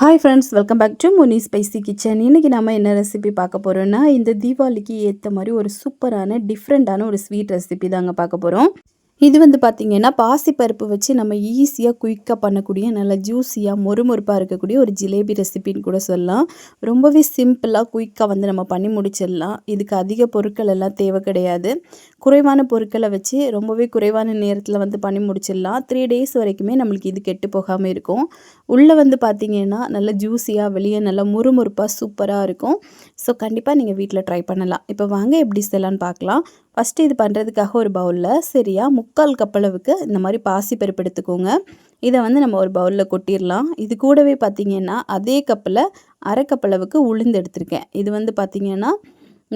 Hi friends welcome back to Muni spicy kitchen இன்றைக்கி நம்ம என்ன ரெசிபி பார்க்க போகிறோன்னா இந்த தீபாவளிக்கு ஏற்ற மாதிரி ஒரு சூப்பரான டிஃப்ரெண்ட்டான ஒரு ஸ்வீட் ரெசிபி தாங்க பார்க்க போகிறோம் இது வந்து பார்த்திங்கன்னா பாசிப்பருப்பு வச்சு நம்ம ஈஸியாக குயிக்காக பண்ணக்கூடிய நல்ல ஜூஸியாக மொறுமொறுப்பாக இருக்கக்கூடிய ஒரு ஜிலேபி ரெசிபின்னு கூட சொல்லலாம். ரொம்பவே சிம்பிளாக குயிக்காக வந்து நம்ம பண்ணி முடிச்சிடலாம். இதுக்கு அதிக பொருட்கள் எல்லாம் தேவை கிடையாது. குறைவான பொருட்களை வச்சு ரொம்பவே குறைவான நேரத்தில் வந்து பண்ணி முடிச்சிடலாம். த்ரீ டேஸ் வரைக்குமே நம்மளுக்கு இது கெட்டு போகாமல் இருக்கும். உள்ளே வந்து பார்த்திங்கன்னா நல்ல ஜூஸியாக வெளியே நல்லா முறுமுறுப்பாக சூப்பராக இருக்கும். ஸோ கண்டிப்பாக நீங்கள் வீட்டில் ட்ரை பண்ணலாம். இப்போ வாங்க எப்படி செய்யலான்னு பார்க்கலாம் ஃபஸ்ட்டு இது பண்ணுறதுக்காக ஒரு பவுலில் சரியாக முக்கால் கப்பளவுக்கு இந்த மாதிரி பாசி பருப்பு எடுத்துக்கோங்க. இதை வந்து நம்ம ஒரு பவுலில் கொட்டிடலாம் இது கூடவே பார்த்திங்கன்னா அதே கப்பில் அரை கப்பளவுக்கு உளுந்து எடுத்திருக்கேன். இது வந்து பார்த்திங்கன்னா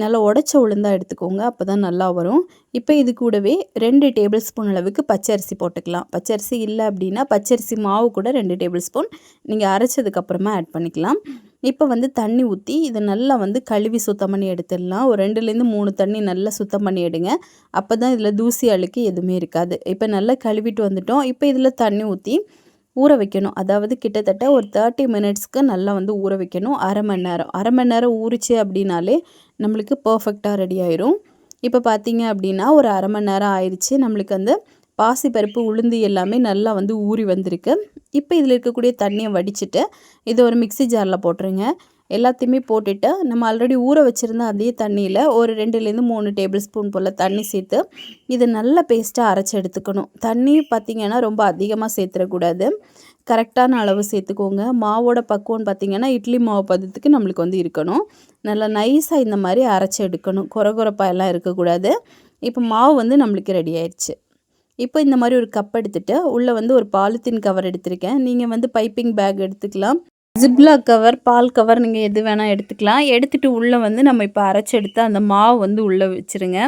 நல்லா உடச்ச உளுந்தாக எடுத்துக்கோங்க அப்போ தான் நல்லா வரும். இப்போ இது கூடவே ரெண்டு டேபிள் ஸ்பூன் அளவுக்கு பச்சரிசி போட்டுக்கலாம். பச்சரிசி இல்லை அப்படின்னா பச்சரிசி மாவு கூட ரெண்டு டேபிள் ஸ்பூன் நீங்கள் அரைச்சதுக்கப்புறமா ஆட் பண்ணிக்கலாம். இப்போ வந்து தண்ணி ஊற்றி இதை நல்லா வந்து கழுவி சுத்தம் பண்ணி எடுத்துடலாம். ஒரு ரெண்டுலேருந்து மூணு தண்ணி நல்லா சுத்தம் பண்ணி எடுங்க. அப்போ தான் இதில் தூசி அழுக்கு எதுவுமே இருக்காது. இப்போ நல்லா கழுவிட்டு வந்துட்டோம். இப்போ இதில் தண்ணி ஊற்றி ஊற வைக்கணும். அதாவது கிட்டத்தட்ட ஒரு தேர்ட்டி மினிட்ஸ்க்கு நல்லா வந்து ஊற வைக்கணும். அரை மணி நேரம். அரை மணி நேரம் ஊறிச்சு அப்படின்னாலே நம்மளுக்கு பர்ஃபெக்டாக ரெடி ஆயிரும். இப்போ பார்த்தீங்க அப்படின்னா ஒரு அரை மணி நேரம் ஆயிடுச்சு நம்மளுக்கு வந்து பாசிப்பருப்பு உளுந்து எல்லாமே நல்லா வந்து ஊறி வந்திருக்கு. இப்போ இதில் இருக்கக்கூடிய தண்ணியை வடிச்சிட்டு இதை ஒரு மிக்சி ஜாரில் போட்டுருங்க. எல்லாத்தையுமே போட்டுட்டு நம்ம ஆல்ரெடி ஊற வச்சுருந்த அதே தண்ணியில் ஒரு ரெண்டுலேருந்து மூணு டேபிள் ஸ்பூன் போல் தண்ணி சேர்த்து இதை நல்ல பேஸ்ட்டாக அரைச்சி எடுத்துக்கணும். தண்ணி பார்த்திங்கன்னா ரொம்ப அதிகமாக சேர்த்துடக்கூடாது கரெக்டான அளவு சேர்த்துக்கோங்க. மாவோட பக்குவம்னு பார்த்திங்கன்னா இட்லி மாவு பதத்துக்கு நம்மளுக்கு வந்து இருக்கணும். நல்லா நைஸாக இந்த மாதிரி அரைச்சி எடுக்கணும். குறை குறைப்பாக எல்லாம் இருக்கக்கூடாது. இப்போ மாவு வந்து நம்மளுக்கு ரெடி ஆயிடுச்சு. இப்போ இந்த மாதிரி ஒரு கப் எடுத்துகிட்டு உள்ளே வந்து ஒரு பாலித்தீன் கவர் எடுத்திருக்கேன். நீங்கள் வந்து பைப்பிங் பேக் எடுத்துக்கலாம். ஜிப்லா கவர் பால் கவர் நீங்கள் எது வேணால் எடுத்துக்கலாம். எடுத்துகிட்டு உள்ளே வந்து நம்ம இப்போ அரைச்சி எடுத்து அந்த மாவு வந்து உள்ளே வச்சுருங்க.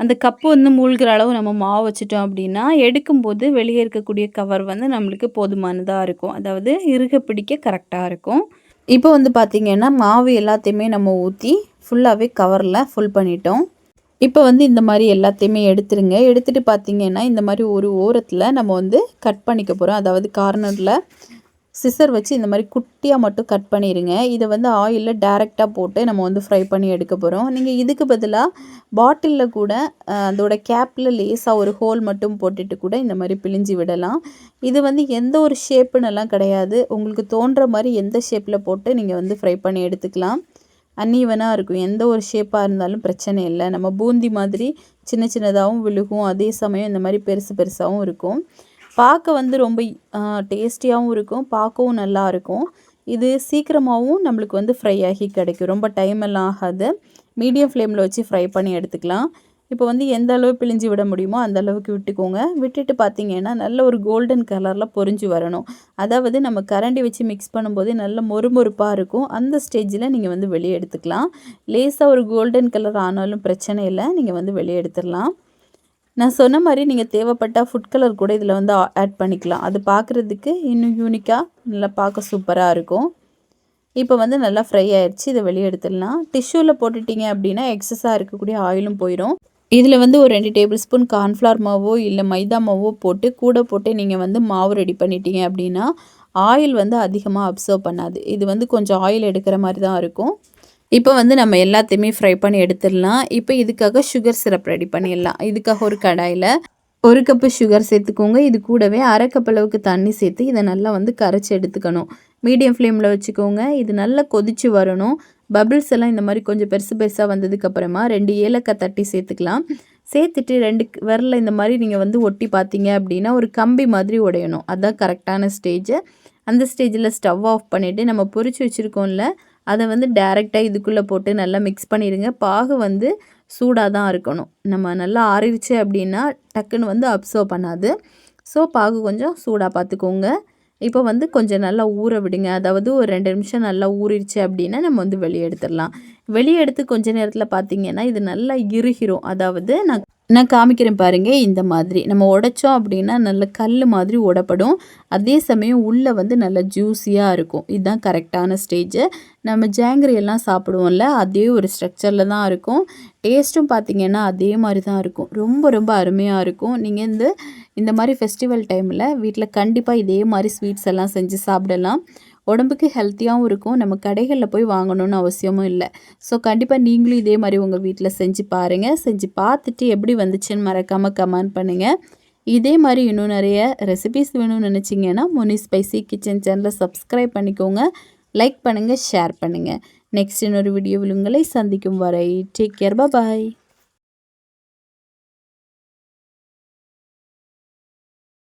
அந்த கப்பு வந்து மூழ்கிற அளவு நம்ம மாவு வச்சுட்டோம் அப்படின்னா எடுக்கும்போது வெளியே இருக்கக்கூடிய கவர் வந்து நம்மளுக்கு போதுமானதாக இருக்கும். அதாவது இறுக பிடிக்க கரெக்டாக இருக்கும். இப்போ வந்து பார்த்திங்கன்னா மாவு எல்லாத்தையுமே நம்ம ஊற்றி ஃபுல்லாகவே கவரில் ஃபுல் பண்ணிட்டோம். இப்போ வந்து இந்த மாதிரி எல்லாத்தையுமே எடுத்துருங்க. எடுத்துகிட்டு பார்த்திங்கன்னா இந்த மாதிரி ஒரு ஓரத்தில் நம்ம வந்து கட் பண்ணிக்க போகிறோம் அதாவது கார்னரில் சிசர் வச்சு இந்த மாதிரி குட்டியாக மட்டும் கட் பண்ணிடுங்க இதை வந்து ஆயிலில் டேரெக்டாக போட்டு நம்ம வந்து ஃப்ரை பண்ணி எடுக்க போகிறோம் நீங்கள் இதுக்கு பதிலாக பாட்டிலில் கூட அதோட கேப்பில் லேஸாக ஒரு ஹோல் மட்டும் போட்டுட்டு கூட இந்த மாதிரி பிழிஞ்சு விடலாம். இது வந்து எந்த ஒரு ஷேப்புன்னெல்லாம் கிடையாது. உங்களுக்கு தோன்ற மாதிரி எந்த ஷேப்பில் போட்டு நீங்கள் வந்து ஃப்ரை பண்ணி எடுத்துக்கலாம். அன்னீவனாக இருக்கும். எந்த ஒரு ஷேப்பாக இருந்தாலும் பிரச்சனை இல்லை. நம்ம பூந்தி மாதிரி சின்ன சின்னதாகவும் விழுகும். அதே சமயம் இந்த மாதிரி பெருசு பெருசாகவும் இருக்கும். பார்க்க வந்து ரொம்ப டேஸ்டியாகவும் இருக்கும். பார்க்கவும் நல்லா இருக்கும். இது சீக்கிரமாகவும் நம்மளுக்கு வந்து ஃப்ரை ஆகி கிடைக்கும். ரொம்ப டைம் எல்லாம் ஆகாது. மீடியம் ஃப்ளேமில் வச்சு ஃப்ரை பண்ணி எடுத்துக்கலாம். இப்போ வந்து எந்த அளவு பிழிஞ்சு விட முடியுமோ அந்த அளவுக்கு விட்டுக்கோங்க. விட்டுட்டு பார்த்தீங்கன்னா நல்ல ஒரு கோல்டன் கலரில் பொறிஞ்சு வரணும். அதாவது நம்ம கரண்டி வச்சு மிக்ஸ் பண்ணும்போதே நல்ல மொறுமொறுப்பாக இருக்கும். அந்த ஸ்டேஜில் நீங்கள் வந்து வெளியே எடுத்துக்கலாம். லேஸாக ஒரு கோல்டன் கலர் ஆனாலும் பிரச்சனை இல்லை. நீங்கள் வந்து வெளியே எடுத்துடலாம். நான் சொன்ன மாதிரி நீங்கள் தேவைப்பட்டால் ஃபுட் கலர் கூட இதில் வந்து ஆட் பண்ணிக்கலாம். அது பார்க்குறதுக்கு இன்னும் யூனிக்காக நல்லா பார்க்க சூப்பராக இருக்கும். இப்போ வந்து நல்லா ஃப்ரை ஆயிடுச்சு இதை வெளியே எடுத்துடலாம். டிஷ்யூவில் போட்டுட்டிங்க அப்படின்னா எக்ஸஸாக இருக்கக்கூடிய ஆயிலும் போயிடும் இதில் வந்து ஒரு ரெண்டு டேபிள் ஸ்பூன் கார்ன்ஃப்ளவர் மாவோ இல்லை மைதா மாவோ போட்டு கூட போட்டு நீங்கள் வந்து மாவு ரெடி பண்ணிட்டீங்க அப்படின்னா ஆயில் வந்து அதிகமாக அப்சர்வ் பண்ணாது. இது வந்து கொஞ்சம் ஆயில் எடுக்கிற மாதிரி தான் இருக்கும். இப்போ வந்து நம்ம எல்லாத்தையுமே ஃப்ரை பண்ணி எடுத்துடலாம். இப்போ இதுக்காக சுகர் சிரப் ரெடி பண்ணிடலாம். இதுக்காக ஒரு கடாயில் ஒரு கப்பு சுகர் சேர்த்துக்கோங்க. இது கூடவே அரை கப் அளவுக்கு தண்ணி சேர்த்து இதை நல்லா வந்து கரைச்சி எடுத்துக்கணும். மீடியம் ஃப்ளேமில் வச்சுக்கோங்க. இது நல்லா கொதித்து வரணும். பபிள்ஸ் எல்லாம் இந்த மாதிரி கொஞ்சம் பெருசு பெருசாக வந்ததுக்கப்புறமா ரெண்டு ஏலக்காய் தட்டி சேர்த்துக்கலாம். சேர்த்துட்டு ரெண்டு விரல இந்த மாதிரி நீங்கள் வந்து ஒட்டி பார்த்தீங்க அப்படின்னா ஒரு கம்பி மாதிரி உடையணும். அதுதான் கரெக்டான ஸ்டேஜ். அந்த ஸ்டேஜில் ஸ்டவ் ஆஃப் பண்ணிவிட்டு நம்ம பொறிச்சு வச்சுருக்கோம்ல அதை வந்து டேரெக்டாக இதுக்குள்ளே போட்டு நல்லா மிக்ஸ் பண்ணிடுங்க பாகு வந்து சூடாக தான் இருக்கணும். நம்ம நல்லா ஆறிடுச்சு அப்படின்னா டக்குன்னு வந்து அப்சர்வ் பண்ணாது. ஸோ பாகு கொஞ்சம் சூடாக பார்த்துக்கோங்க. இப்போ வந்து கொஞ்சம் நல்லா ஊற விடுங்க. அதாவது ஒரு ரெண்டு நிமிஷம் நல்லா ஊறிடுச்சு அப்படின்னா நம்ம வந்து வெளியே எடுத்துடலாம். வெளியே எடுத்து கொஞ்ச நேரத்தில் பார்த்தீங்கன்னா இது நல்லா இறுகிரும். அதாவது நான் நான் காமிக்கிறேன் பாருங்கள் இந்த மாதிரி. நம்ம உடைச்சோம் அப்படின்னா நல்ல கல் மாதிரி உடப்படும். அதே சமயம் உள்ளே வந்து நல்லா ஜூஸியாக இருக்கும். இதுதான் கரெக்டான ஸ்டேஜு நம்ம ஜாங்கிரி எல்லாம் சாப்பிடுவோம்ல அதே ஒரு ஸ்ட்ரக்சரில் தான் இருக்கும். டேஸ்ட்டும் பார்த்திங்கன்னா அதே மாதிரி தான் இருக்கும். ரொம்ப ரொம்ப அருமையாக இருக்கும். நீங்கள் இந்த இந்த மாதிரி ஃபெஸ்டிவல் டைமில் வீட்டில் கண்டிப்பாக இதே மாதிரி ஸ்வீட்ஸ் எல்லாம் செஞ்சு சாப்பிடலாம். உடம்புக்கு ஹெல்த்தியாகவும் இருக்கும். நம்ம கடைகளில் போய் வாங்கணும்னு அவசியமும் இல்லை. ஸோ கண்டிப்பாக நீங்களும் இதே மாதிரி உங்கள் வீட்டில் செஞ்சு பாருங்கள் செஞ்சு பார்த்துட்டு எப்படி வந்துச்சுன்னு மறக்காமல் கமெண்ட் பண்ணுங்கள் இதே மாதிரி இன்னும் நிறைய ரெசிபிஸ் வேணும்னு நினச்சிங்கன்னா முனி ஸ்பைசி கிச்சன் சேனலை சப்ஸ்கிரைப் பண்ணிக்கோங்க. லைக் பண்ணுங்கள் ஷேர் பண்ணுங்கள் நெக்ஸ்ட் இன்னொரு வீடியோவில் உங்களை சந்திக்கும் வரை டேக் கேர் பாய்